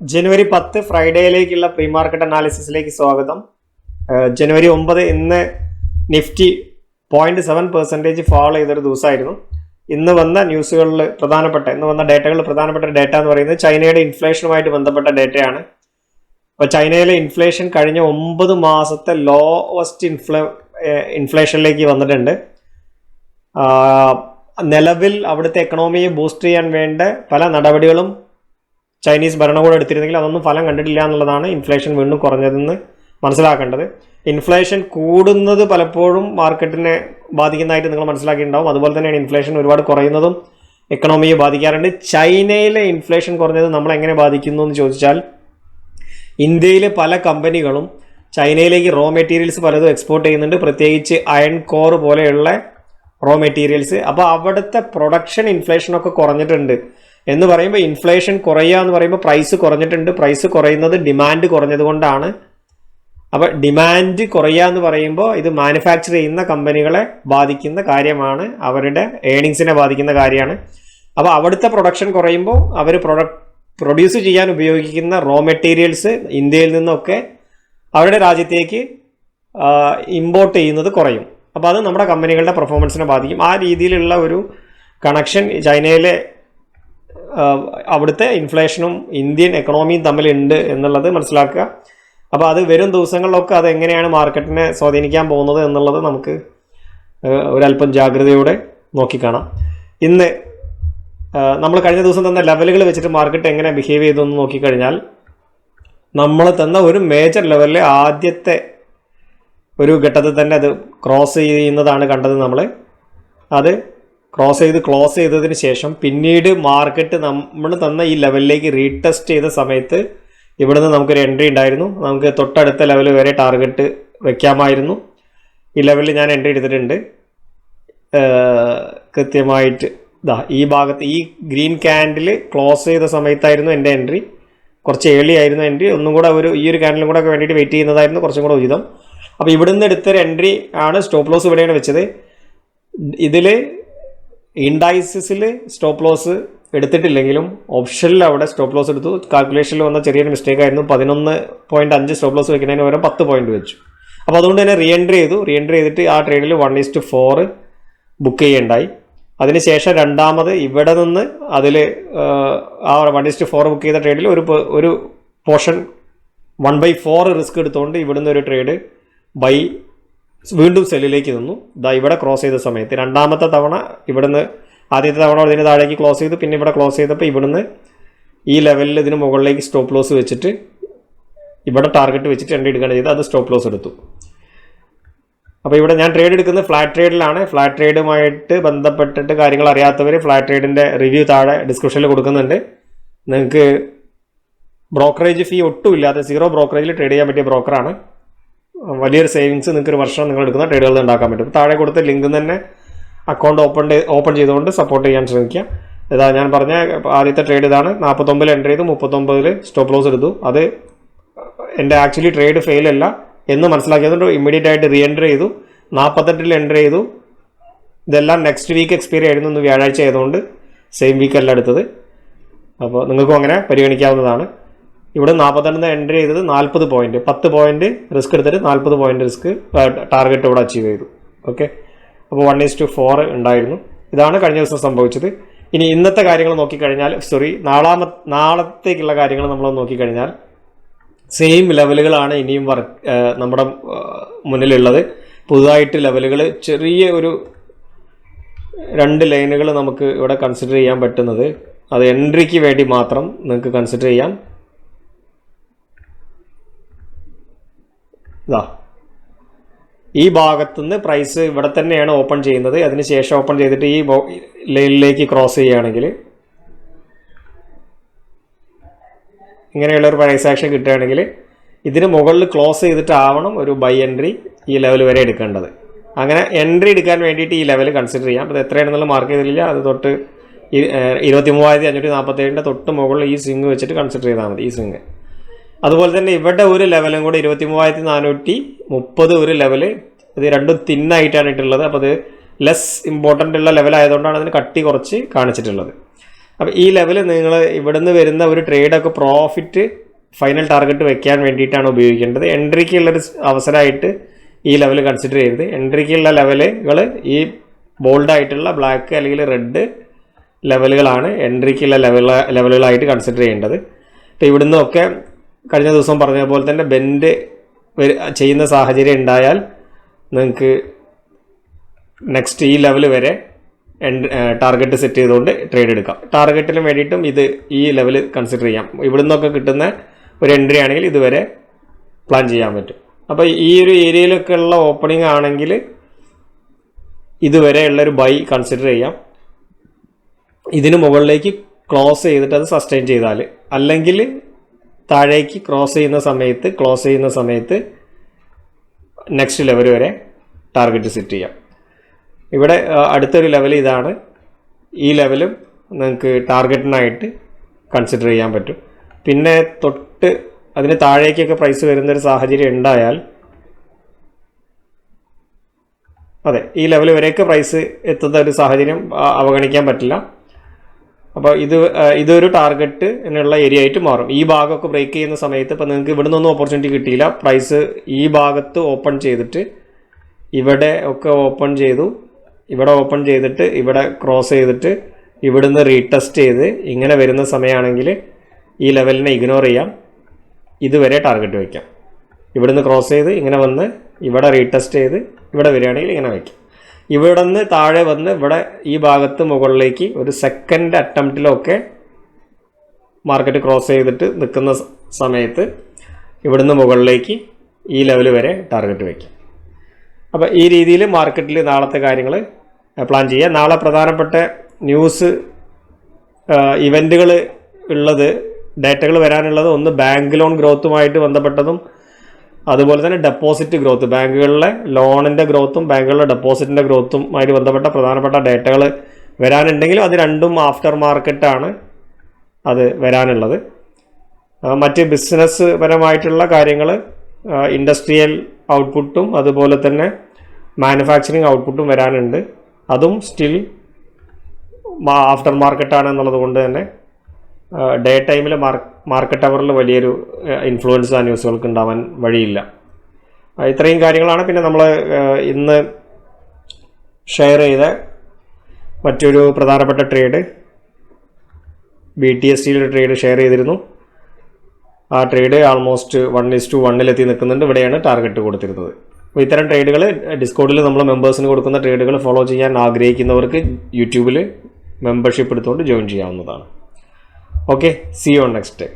ജനുവരി പത്ത് ഫ്രൈഡേയിലേക്കുള്ള pre market അനാലിസിസിലേക്ക് സ്വാഗതം. ജനുവരി ഒമ്പത് ഇന്ന് Nifty point seven percentage fall ചെയ്തൊരു ദിവസമായിരുന്നു. ഇന്ന് വന്ന ന്യൂസുകളിൽ പ്രധാനപ്പെട്ട ഇന്ന് വന്ന ഡേറ്റകളിൽ പ്രധാനപ്പെട്ട ഡേറ്റ എന്ന് പറയുന്നത് ചൈനയുടെ ഇൻഫ്ലേഷനുമായിട്ട് ബന്ധപ്പെട്ട ഡേറ്റയാണ്. അപ്പോൾ ചൈനയിലെ ഇൻഫ്ലേഷൻ കഴിഞ്ഞ ഒമ്പത് മാസത്തെ ലോവസ്റ്റ് ഇൻഫ്ലേ ഇൻഫ്ലേഷനിലേക്ക് വന്നിട്ടുണ്ട്. നിലവിൽ അവിടുത്തെ എക്കണോമിയെ ബൂസ്റ്റ് ചെയ്യാൻ വേണ്ട പല നടപടികളും ചൈനീസ് ഭരണകൂടം എടുത്തിരുന്നെങ്കിൽ അതൊന്നും ഫലം കണ്ടിട്ടില്ല എന്നുള്ളതാണ് ഇൻഫ്ലേഷൻ വീണ്ടും കുറഞ്ഞതെന്ന് മനസ്സിലാക്കേണ്ടത്. ഇൻഫ്ലേഷൻ കൂടുന്നത് പലപ്പോഴും മാർക്കറ്റിനെ ബാധിക്കുന്നതായിട്ട് നിങ്ങൾ മനസ്സിലാക്കിയിട്ടുണ്ടാവും. അതുപോലെ തന്നെയാണ് ഇൻഫ്ലേഷൻ ഒരുപാട് കുറയുന്നതും എക്കണോമിയെ ബാധിക്കാറുണ്ട്. ചൈനയിലെ ഇൻഫ്ലേഷൻ കുറഞ്ഞത് നമ്മളെങ്ങനെ ബാധിക്കുന്നു എന്ന് ചോദിച്ചാൽ ഇന്ത്യയിലെ പല കമ്പനികളും ചൈനയിലേക്ക് റോ മെറ്റീരിയൽസ് പലതും എക്സ്പോർട്ട് ചെയ്യുന്നുണ്ട്. പ്രത്യേകിച്ച് അയൺ കോർ പോലെയുള്ള റോ മെറ്റീരിയൽസ് അപ്പോൾ അവിടുത്തെ പ്രൊഡക്ഷൻ ഇൻഫ്ലേഷനൊക്കെ കുറഞ്ഞിട്ടുണ്ട്. എന്ന് പറയുമ്പോൾ ഇൻഫ്ലേഷൻ കുറയുക എന്ന് പറയുമ്പോൾ പ്രൈസ് കുറഞ്ഞിട്ടുണ്ട്. പ്രൈസ് കുറയുന്നത് ഡിമാൻഡ് കുറഞ്ഞതുകൊണ്ടാണ് അപ്പോൾ ഡിമാൻഡ് കുറയുക എന്ന് പറയുമ്പോൾ ഇത് മാനുഫാക്ചർ ചെയ്യുന്ന കമ്പനികളെ ബാധിക്കുന്ന കാര്യമാണ്. അവരുടെ ഏണിങ്സിനെ ബാധിക്കുന്ന കാര്യമാണ്. അപ്പോൾ അവിടുത്തെ പ്രൊഡക്ഷൻ കുറയുമ്പോൾ അവർ പ്രൊഡക്ട് പ്രൊഡ്യൂസ് ചെയ്യാൻ ഉപയോഗിക്കുന്ന റോ മെറ്റീരിയൽസ് ഇന്ത്യയിൽ നിന്നൊക്കെ അവരുടെ രാജ്യത്തേക്ക് ഇമ്പോർട്ട് ചെയ്യുന്നത് കുറയും. അപ്പോൾ അത് നമ്മുടെ കമ്പനികളുടെ പെർഫോമൻസിനെ ബാധിക്കും. ആ രീതിയിലുള്ള ഒരു കണക്ഷൻ ചൈനയിലെ അവിടുത്തെ ഇൻഫ്ലേഷനും ഇന്ത്യൻ എക്കണോമിയും തമ്മിലുണ്ട് എന്നുള്ളത് മനസ്സിലാക്കുക. അപ്പോൾ അത് വരും ദിവസങ്ങളിലൊക്കെ അത് എങ്ങനെയാണ് മാർക്കറ്റിനെ സ്വാധീനിക്കാൻ പോകുന്നത് എന്നുള്ളത് നമുക്ക് ഒരല്പം ജാഗ്രതയോടെ നോക്കിക്കാണാം. ഇന്ന് നമ്മൾ കഴിഞ്ഞ ദിവസം തന്ന ലെവലുകൾ വെച്ചിട്ട് മാർക്കറ്റ് എങ്ങനെ ബിഹേവ് ചെയ്തു എന്ന് നോക്കിക്കഴിഞ്ഞാൽ നമ്മൾ തന്ന ഒരു മേജർ ലെവലിൽ ആദ്യത്തെ ഒരു ഘട്ടത്തിൽ തന്നെ അത് ക്രോസ് ചെയ്യുന്നതാണ് കണ്ടത് നമ്മൾ അത് ക്രോസ് ചെയ്ത് ക്ലോസ് ചെയ്തതിന് ശേഷം പിന്നീട് മാർക്കറ്റ് നമ്മൾ തന്ന ഈ ലെവലിലേക്ക് റീടെസ്റ്റ് ചെയ്ത സമയത്ത് ഇവിടുന്ന് നമുക്കൊരു എൻട്രി ഉണ്ടായിരുന്നു. നമുക്ക് തൊട്ടടുത്ത ലെവൽ വരെ ടാർഗറ്റ് വെക്കാമായിരുന്നു. ഈ ലെവലിൽ ഞാൻ എൻട്രി എടുത്തിട്ടുണ്ട്. കൃത്യമായിട്ട് ഇതാ ഈ ഭാഗത്ത് ഈ ഗ്രീൻ ക്യാൻഡിൽ ക്ലോസ് ചെയ്ത സമയത്തായിരുന്നു എന്റെ എൻട്രി കുറച്ച് ഏളി ആയിരുന്നു എൻട്രി ഒന്നും കൂടെ ഒരു ഈ ഒരു ക്യാൻഡിലും കൂടെ വേണ്ടിയിട്ട് വെയിറ്റ് ചെയ്യുന്നതായിരുന്നു കുറച്ചും കൂടെ ഉചിതം. അപ്പോൾ ഇവിടുന്ന് എടുത്തൊരു എൻട്രി ആണ് സ്റ്റോപ്പ് ലോസ് ഇവിടെയാണ് വെച്ചത്. ഇതിൽ ഇൻഡൈസിസിൽ സ്റ്റോപ്പ് ലോസ് എടുത്തിട്ടില്ലെങ്കിലും ഓപ്ഷനിൽ അവിടെ സ്റ്റോപ്പ് ലോസ് എടുത്തു. കാൽക്കുലേഷനിൽ വന്ന ചെറിയൊരു മിസ്റ്റേക്ക് ആയിരുന്നു. പതിനൊന്ന് പോയിന്റ് അഞ്ച് സ്റ്റോപ്പ് ലോസ് വെക്കുന്നതിന് പകരം പത്ത് പോയിന്റ് വെച്ചു. അപ്പോൾ അതുകൊണ്ട് തന്നെ റീഎൻട്രി ചെയ്തു. റീഎൻട്രി ചെയ്തിട്ട് ആ ട്രേഡിൽ one is to four book ചെയ്യേണ്ടായി. അതിനുശേഷം രണ്ടാമത് ഇവിടെ നിന്ന് അതിൽ ആ വൺ ഈസ്റ്റ് ഫോർ ബുക്ക് ചെയ്ത ട്രേഡിൽ ഒരു ഒരു portion one by four risk എടുത്തുകൊണ്ട് ഇവിടുന്ന് ഒരു ട്രേഡ് ബൈ വീണ്ടും സെല്ലിലേക്ക് നിന്നു. ഇതാ ഇവിടെ ക്രോസ് ചെയ്ത സമയത്ത് രണ്ടാമത്തെ തവണ ഇവിടുന്ന് ആദ്യത്തെ തവണ ഇതിന് താഴേക്ക് ക്ലോസ് ചെയ്തു. പിന്നെ ഇവിടെ ക്ലോസ് ചെയ്തപ്പോൾ ഇവിടുന്ന് ഈ ലെവലിൽ ഇതിന് മുകളിലേക്ക് സ്റ്റോപ്പ് ലോസ് വെച്ചിട്ട് ഇവിടെ ടാർഗറ്റ് വെച്ചിട്ട് രണ്ട് എടുക്കുകയാണ് ചെയ്തത്. അത് സ്റ്റോപ്പ് ലോസ് എടുത്തു. അപ്പോൾ ഇവിടെ ഞാൻ ട്രേഡ് എടുക്കുന്നത് ഫ്ലാറ്റ് ട്രേഡിലാണ് ഫ്ലാറ്റ് ട്രേഡുമായിട്ട് ബന്ധപ്പെട്ടിട്ട് കാര്യങ്ങൾ അറിയാത്തവർ ഫ്ലാറ്റ് ട്രേഡിന്റെ റിവ്യൂ താഴെ ഡിസ്ക്രിപ്ഷനിൽ കൊടുക്കുന്നുണ്ട്. നിങ്ങൾക്ക് ബ്രോക്കറേജ് ഫീ ഒട്ടും ഇല്ലാതെ സീറോ ബ്രോക്കറേജിൽ ട്രേഡ് ചെയ്യാൻ പറ്റിയ ബ്രോക്കറാണ് വലിയൊരു സേവിങ്സ് നിങ്ങൾക്ക് ഒരു വർഷം നിങ്ങൾ എടുക്കുന്ന ട്രേഡുകൾ ഉണ്ടാക്കാൻ പറ്റും. താഴെ കൊടുത്ത ലിങ്ക് തന്നെ അക്കൗണ്ട് ഓപ്പൺ ഓപ്പൺ ചെയ്തുകൊണ്ട് സപ്പോർട്ട് ചെയ്യാൻ ശ്രമിക്കുക ഇതാ ഞാൻ പറഞ്ഞ ആദ്യത്തെ ട്രേഡ് ഇതാണ്. നാൽപ്പത്തൊമ്പതിൽ എന്റർ ചെയ്തു മുപ്പത്തൊമ്പതിൽ സ്റ്റോപ്പ് ലോസ് എടുത്തു. അത് എന്റെ ആക്ച്വലി ട്രേഡ് ഫെയിൽ അല്ല എന്ന് മനസ്സിലാക്കിയതുകൊണ്ട് ഇമ്മീഡിയറ്റ് ആയിട്ട് റീ എന്റർ ചെയ്തു. നാൽപ്പത്തെട്ടിൽ എന്റർ ചെയ്തു. ഇതെല്ലാം നെക്സ്റ്റ് വീക്ക് എക്സ്പയറി ആയിരുന്നു ഇന്ന് വ്യാഴാഴ്ച ആയതുകൊണ്ട് സെയിം വീക്കല്ല എടുത്തത്. അപ്പോൾ നിങ്ങൾക്കും അങ്ങനെ പരിഗണിക്കാവുന്നതാണ്. ഇവിടെ നാൽപ്പത്തെണ്ണം എൻട്രി ചെയ്തത് നാൽപ്പത് പോയിന്റ് പത്ത് പോയിന്റ് റിസ്ക് എടുത്തിട്ട് നാൽപ്പത് പോയിന്റ് റിസ്ക് ടാർഗറ്റ് ഇവിടെ അച്ചീവ് ചെയ്തു. ഓക്കെ അപ്പോൾ വൺ ഈസ് ടു ഫോർ ഉണ്ടായിരുന്നു. ഇതാണ് കഴിഞ്ഞ ദിവസം സംഭവിച്ചത്. ഇനി ഇന്നത്തെ കാര്യങ്ങൾ നോക്കിക്കഴിഞ്ഞാൽ സോറി നാളാമ നാളത്തേക്കുള്ള കാര്യങ്ങൾ നമ്മൾ നോക്കിക്കഴിഞ്ഞാൽ സെയിം ലെവലുകളാണ് ഇനിയും വർക്ക് നമ്മുടെ മുന്നിലുള്ളത്. പുതുതായിട്ട് ലെവലുകൾ ചെറിയ ഒരു രണ്ട് ലൈനുകൾ നമുക്ക് ഇവിടെ കൺസിഡർ ചെയ്യാൻ പറ്റുന്നത്. അത് എൻട്രിക്ക് വേണ്ടി മാത്രം നിങ്ങൾക്ക് കൺസിഡർ ചെയ്യാം. ഇതാ ഈ ഭാഗത്തുനിന്ന് പ്രൈസ് ഇവിടെ തന്നെയാണ് ഓപ്പൺ ചെയ്യുന്നത്. അതിനുശേഷം ഓപ്പൺ ചെയ്തിട്ട് ഈ ലൈനിലേക്ക് ക്രോസ് ചെയ്യുകയാണെങ്കിൽ ഇങ്ങനെയുള്ള ഒരു പ്രൈസ് ആക്ഷൻ കിട്ടുകയാണെങ്കിൽ ഇതിന് മുകളിൽ ക്ലോസ് ചെയ്തിട്ടാവണം ഒരു ബൈ എൻട്രി ഈ ലെവൽ വരെ എടുക്കേണ്ടത്. അങ്ങനെ എൻട്രി എടുക്കാൻ വേണ്ടിയിട്ട് ഈ ലെവൽ കൺസിഡർ ചെയ്യാം. അത് എത്രയാണെന്നുള്ള മാർക്ക് ചെയ്തില്ല അത് തൊട്ട് ഇരുപത്തി മൂവായിരത്തി അഞ്ഞൂറ്റി നാൽപ്പത്തേഴിന്റെ തൊട്ട് മുകളിൽ ഈ സ്വിങ് വെച്ചിട്ട് കൺസിഡർ ചെയ്താൽ മതി. ഈ സ്വിങ് അതുപോലെ തന്നെ ഇവിടെ ഒരു ലെവലും കൂടെ ഇരുപത്തി മൂവായിരത്തി നാനൂറ്റി മുപ്പത് ഒരു ലെവൽ ഇത് രണ്ടും തിന്നായിട്ടാണ് ഇട്ടുള്ളത് അപ്പോൾ അത് ലെസ് ഇമ്പോർട്ടന്റ് ഉള്ള ലെവൽ ആയതുകൊണ്ടാണ് അതിന് കട്ടി കുറച്ച് കാണിച്ചിട്ടുള്ളത്. അപ്പോൾ ഈ ലെവൽ നിങ്ങൾ ഇവിടുന്ന് വരുന്ന ഒരു ട്രേഡൊക്കെ പ്രോഫിറ്റ് ഫൈനൽ ടാർഗറ്റ് വെക്കാൻ വേണ്ടിയിട്ടാണ് ഉപയോഗിക്കേണ്ടത്. എൻട്രിക്കുള്ളൊരു അവസരമായിട്ട് ഈ ലെവൽ കൺസിഡർ ചെയ്യരുത്. എൻട്രിക്കുള്ള ലെവലുകൾ ഈ ബോൾഡായിട്ടുള്ള ബ്ലാക്ക് അല്ലെങ്കിൽ റെഡ് ലെവലുകളാണ് എൻട്രിക്കുള്ള ലെവൽ ലെവലുകളായിട്ട് കൺസിഡർ ചെയ്യേണ്ടത്. അപ്പോൾ ഇവിടുന്ന് ഒക്കെ കഴിഞ്ഞ ദിവസം പറഞ്ഞ പോലെ തന്നെ ബെൻഡ് ചെയ്യുന്ന സാഹചര്യം ഉണ്ടായാൽ നിങ്ങൾക്ക് നെക്സ്റ്റ് ഈ ലെവൽ വരെ ടാർഗറ്റ് സെറ്റ് ചെയ്തുകൊണ്ട് ട്രേഡ് എടുക്കാം. ടാർഗറ്റിന് വേണ്ടിയിട്ടും ഇത് ഈ ലെവൽ കൺസിഡർ ചെയ്യാം. ഇവിടെ നിന്നൊക്കെ കിട്ടുന്ന ഒരു എൻട്രി ആണെങ്കിൽ ഇതുവരെ പ്ലാൻ ചെയ്യാൻ പറ്റും. അപ്പോൾ ഈ ഒരു ഏരിയയിലൊക്കെ ഉള്ള ഓപ്പണിംഗ് ആണെങ്കിൽ ഇതുവരെ ഉള്ളൊരു ബൈ കൺസിഡർ ചെയ്യാം. ഇതിന് മുകളിലേക്ക് ക്ലോസ് ചെയ്തിട്ട് അത് സസ്റ്റെയിൻ ചെയ്താൽ അല്ലെങ്കിൽ താഴേക്ക് ക്രോസ് ചെയ്യുന്ന സമയത്ത് ക്ലോസ് ചെയ്യുന്ന സമയത്ത് നെക്സ്റ്റ് ലെവൽ വരെ ടാർഗറ്റ് സെറ്റ് ചെയ്യാം. ഇവിടെ അടുത്തൊരു ലെവൽ ഇതാണ്. ഈ ലെവലും നിങ്ങൾക്ക് ടാർഗറ്റിനായിട്ട് കൺസിഡർ ചെയ്യാൻ പറ്റും. പിന്നെ തൊട്ട് അതിന് താഴേക്കൊക്കെ പ്രൈസ് വരുന്നൊരു സാഹചര്യം ഉണ്ടായാൽ അതെ ഈ ലെവൽ വരെയൊക്കെ പ്രൈസ് എത്തുന്ന ഒരു സാഹചര്യം അവഗണിക്കാൻ പറ്റില്ല. അപ്പോൾ ഇത് ഇതൊരു ടാർഗറ്റ് എന്നുള്ള ഏരിയ ആയിട്ട് മാറും. ഈ ഭാഗമൊക്കെ ബ്രേക്ക് ചെയ്യുന്ന സമയത്ത് ഇപ്പോൾ നിങ്ങൾക്ക് ഇവിടെ നിന്നൊന്നും ഓപ്പർച്യൂണിറ്റി കിട്ടിയില്ല. പ്രൈസ് ഈ ഭാഗത്ത് ഓപ്പൺ ചെയ്തിട്ട് ഇവിടെ ഒക്കെ ഓപ്പൺ ചെയ്തു. ഇവിടെ ഓപ്പൺ ചെയ്തിട്ട് ഇവിടെ ക്രോസ് ചെയ്തിട്ട് ഇവിടുന്ന് റീടെസ്റ്റ് ചെയ്ത് ഇങ്ങനെ വരുന്ന സമയമാണെങ്കിൽ ഈ ലെവലിനെ ഇഗ്നോർ ചെയ്യാം. ഇതുവരെ ടാർഗറ്റ് വയ്ക്കാം. ഇവിടുന്ന് ക്രോസ് ചെയ്ത് ഇങ്ങനെ വന്ന് ഇവിടെ റീടെസ്റ്റ് ചെയ്ത് ഇവിടെ വരികയാണെങ്കിൽ ഇങ്ങനെ വയ്ക്കാം. ഇവിടെ നിന്ന് താഴെ വന്ന് ഇവിടെ ഈ ഭാഗത്ത് മുകളിലേക്ക് ഒരു സെക്കൻഡ് അറ്റംപ്റ്റിലൊക്കെ മാർക്കറ്റ് ക്രോസ് ചെയ്തിട്ട് നിൽക്കുന്ന സമയത്ത് ഇവിടുന്ന് മുകളിലേക്ക് ഈ ലെവൽ വരെ ടാർഗറ്റ് വയ്ക്കും അപ്പോൾ ഈ രീതിയിൽ മാർക്കറ്റിൽ നാളത്തെ കാര്യങ്ങൾ പ്ലാൻ ചെയ്യുക. നാളെ പ്രധാനപ്പെട്ട ന്യൂസ് ഇവന്റുകൾ ഉള്ളത് ഡേറ്റകൾ വരാനുള്ളത് ഒന്ന് ബാങ്ക് ലോൺ ഗ്രോത്തുമായിട്ട് ബന്ധപ്പെട്ടതും അതുപോലെ തന്നെ ഡെപ്പോസിറ്റ് ഗ്രോത്ത് ബാങ്കുകളിലെ ലോണിന്റെ ഗ്രോത്തും ബാങ്കുകളിലെ ഡെപ്പോസിറ്റിന്റെ ഗ്രോത്തും ആയിട്ട് ബന്ധപ്പെട്ട പ്രധാനപ്പെട്ട ഡേറ്റകൾ വരാനുണ്ടെങ്കിലും അത് രണ്ടും ആഫ്റ്റർ മാർക്കറ്റാണ് അത് വരാനുള്ളത്. മറ്റ് ബിസിനസ് പരമായിട്ടുള്ള കാര്യങ്ങൾ ഇൻഡസ്ട്രിയൽ ഔട്ട്പുട്ടും അതുപോലെ തന്നെ മാനുഫാക്ചറിങ് ഔട്ട്പുട്ടും വരാനുണ്ട്. അതും സ്റ്റിൽ ആഫ്റ്റർ മാർക്കറ്റാണ് എന്നുള്ളത് കൊണ്ട് തന്നെ ഡേ ടൈമിൽ മാർക്കറ്റ് അവറിൽ വലിയൊരു ഇൻഫ്ലുവൻസ് ആ ന്യൂസുകൾക്ക് ഉണ്ടാവാൻ വഴിയില്ല. ഇത്രയും കാര്യങ്ങളാണ്. പിന്നെ നമ്മൾ ഇന്ന് ഷെയർ ചെയ്ത മറ്റൊരു പ്രധാനപ്പെട്ട ട്രേഡ് ബി ടി എസ് ടിയുടെ ട്രേഡ് ഷെയർ ചെയ്തിരുന്നു. ആ trade almost one is to വണ്ണിലെത്തി നിൽക്കുന്നുണ്ട്. ഇവിടെയാണ് ടാർഗറ്റ് കൊടുത്തിരുന്നത്. അപ്പോൾ ഇത്തരം ട്രേഡുകൾ ഡിസ്കൗണ്ടിൽ നമ്മൾ മെമ്പേഴ്സിന് കൊടുക്കുന്ന ട്രേഡുകൾ ഫോളോ ചെയ്യാൻ ആഗ്രഹിക്കുന്നവർക്ക് യൂട്യൂബിൽ മെമ്പർഷിപ്പ് എടുത്തുകൊണ്ട് ജോയിൻ ചെയ്യാവുന്നതാണ്. Okay C on next